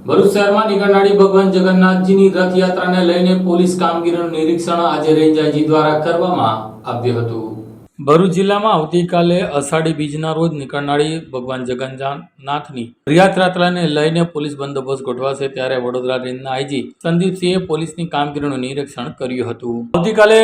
ભરૂચ શહેરમાં નીકળનારી ભગવાન જગન્નાથજીની રથયાત્રાને લઈને પોલીસ કામગીરીનું નિરીક્ષણ આજે રેન્જ આઈજી દ્વારા કરવામાં આવ્યું હતું. ભરૂચ જિલ્લામાં આવતીકાલે અષાઢી બીજના રોજ નીકળનારી ભગવાન જગન્નાથની રથયાત્રાને લઈને પોલીસ બંદોબસ્ત ગોઠવાશે ત્યારે વડોદરા રેન્જના આઈજી સંદીપસિંહે પોલીસની કામગીરીનું નિરીક્ષણ કર્યું હતું. આવતીકાલે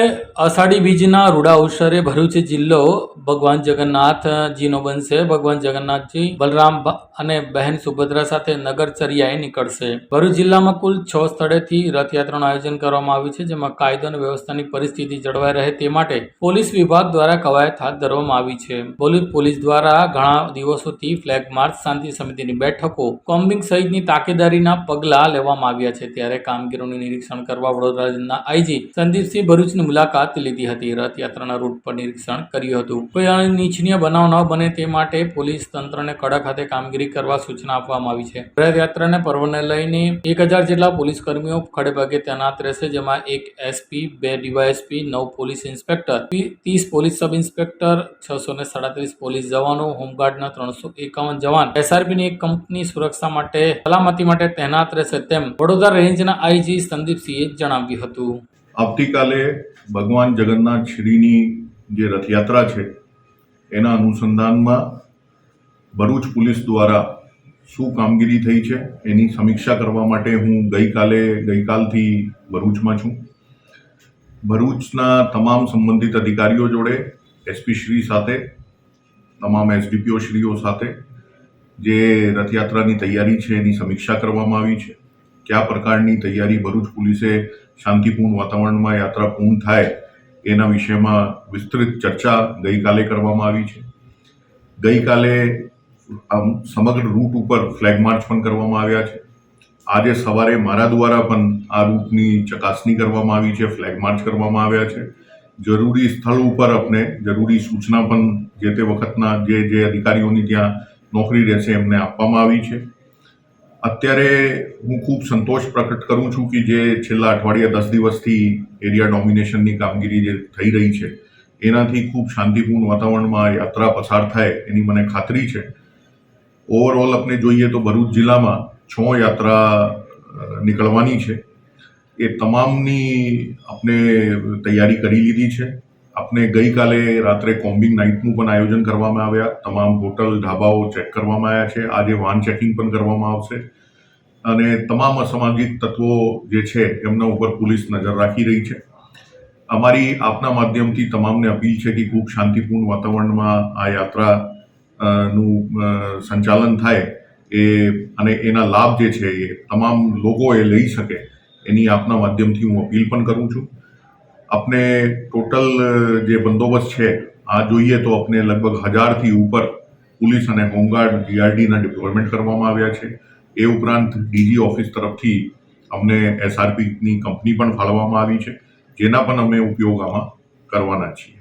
અષાઢી બીજના રૂડા અવસરે ભરૂચ જિલ્લો ભગવાન જગન્નાથજીનો બનશે. ભગવાન જગન્નાથજી, બલરામ અને બહેન સુભદ્રા સાથે નગરચર્યાએ નીકળશે. ભરૂચ જિલ્લામાં કુલ છ સ્થળેથી રથયાત્રાનું આયોજન કરવામાં આવ્યું છે, જેમાં કાયદો અને વ્યવસ્થાની પરિસ્થિતિ જળવાઈ રહે તે માટે પોલીસ વિભાગ દ્વારા કવાયત હાથ ધરવામાં આવી છે. બોલિવૂડ પોલીસ દ્વારા ઘણા દિવસોથી ફ્લેગ માર્ચ શાંતિ સમિતિની બેઠકો કોમ્બિંગ સહિતની તાકેદારીના પગલાં લેવામાં આવ્યા છે. ત્યારે કામગીરીનું નિરીક્ષણ કરવા વડોદરાના આઈજી સંદીપસિંહ ભરૂચની મુલાકાત લીધી હતી. રથયાત્રાના રૂટ પર નિરીક્ષણ કર્યું હતું. કોઈ અનિચ્છનીય બનાવ ન બને તે માટે પોલીસ તંત્રને કડક હાથે કામગીરી કરવા સૂચના આપવામાં આવી છે. રથયાત્રાને પર્વને લઈને એક હજાર જેટલા પોલીસ કર્મીઓ ખડેભાગે તૈનાત રહેશે, જેમાં એક એસપી, બે ડીવાયએસપી, નવ પોલીસ ઇન્સ્પેક્ટર, ત્રીસ પોલીસ સબ ઇન્સ્પેક્ટર છસો ને સાડત્રીસ પોલીસ જવાનો, હોમગાર્ડના ત્રણસો એકાવન જવાન. એસઆરપીની એક કંપની સુરક્ષા માટે સલામતી માટે તૈનાત રહેશે તેમ વડોદરા રેન્જના આઈજી સંદીપસિંહે જણાવ્યું હતું. આવતીકાલે ભગવાન જગન્નાથ શ્રીની જે રથયાત્રા છે, એના અનુસંધાનમાં ભરૂચ પોલીસ દ્વારા શું કામગીરી થઈ છે, એની સમીક્ષા કરવા માટે હું ગઈકાલે, ગઈકાલથી ભરૂચમાં છું. ભરૂચના તમામ સંબંધિત અધિકારીઓ જોડે એસપી શ્રી સાથે, તમામ એસડીપીઓ શ્રીઓ સાથે જે રથયાત્રાની તૈયારી છે એની સમીક્ષા કરવામાં આવી છે. કયા પ્રકારની તૈયારી ભરૂચ પોલીસે શાંતિપૂર્ણ વાતાવરણમાં યાત્રા પૂર્ણ થાય એના વિષયમાં વિસ્તૃત ચર્ચા ગઈકાલે કરવામાં આવી છે. ગઈકાલે, આમ, સમગ્ર રૂટ ઉપર ફ્લેગ માર્ચ પણ કરવામાં આવ્યા છે. આજે સવારે મારા દ્વારા પણ આ રૂટની ચકાસણી કરવામાં આવી છે, ફ્લેગ માર્ચ કરવામાં આવ્યા છે. જરૂરી સ્થળ ઉપર આપણે જરૂરી સૂચના પણ જે તે વખતના જે જે અધિકારીઓની ત્યાં નોકરી રહેશે એમને આપવામાં આવી છે. અત્યારે હું ખૂબ સંતોષ પ્રકટ કરું છું કે જે છેલ્લા અઠવાડિયા દસ દિવસથી એરિયા ડોમિનેશનની કામગીરી જે થઈ રહી છે, એનાથી ખૂબ શાંતિપૂર્ણ વાતાવરણમાં યાત્રા પસાર થાય એની મને ખાતરી છે. ઓવરઓલ આપણે જોઈએ તો ભરૂચ જિલ્લામાં છ યાત્રા નીકળવાની છે. એ તમામની આપણે તૈયારી કરી લીધી છે. આપણે ગઈકાલે રાત્રે કોમ્બિંગ નાઇટનું પણ આયોજન કરવામાં આવ્યા. તમામ હોટલ ઢાબાઓ ચેક કરવામાં આવ્યા છે. આજે વાન ચેકિંગ પણ કરવામાં આવશે. અને તમામ અસામાજિક તત્વો જે છે, એમના ઉપર પોલીસ નજર રાખી રહી છે. અમારી આપના માધ્યમથી તમામને અપીલ છે કે ખૂબ શાંતિપૂર્ણ વાતાવરણમાં આ યાત્રા નું સંચાલન થાય. એ, અને એના લાભ જે છે, એ તમામ લોકો એ લઈ શકે. એની આપના માધ્યમથી હું અપીલ પણ કરું છું. આપણે ટોટલ જે બંદોબસ્ત છે, આ જોઈએ તો આપણે લગભગ હજારથી ઉપર પોલીસ અને હોમગાર્ડ જીઆરડીના ડિપ્લોયમેન્ટ કરવામાં આવ્યા છે. એ ઉપરાંત ડીજી ઓફિસ તરફથી અમને એસઆરપીની કંપની પણ ફાળવવામાં આવી છે. જેના પણ અમે ઉપયોગ આમાં કરવાના છીએ.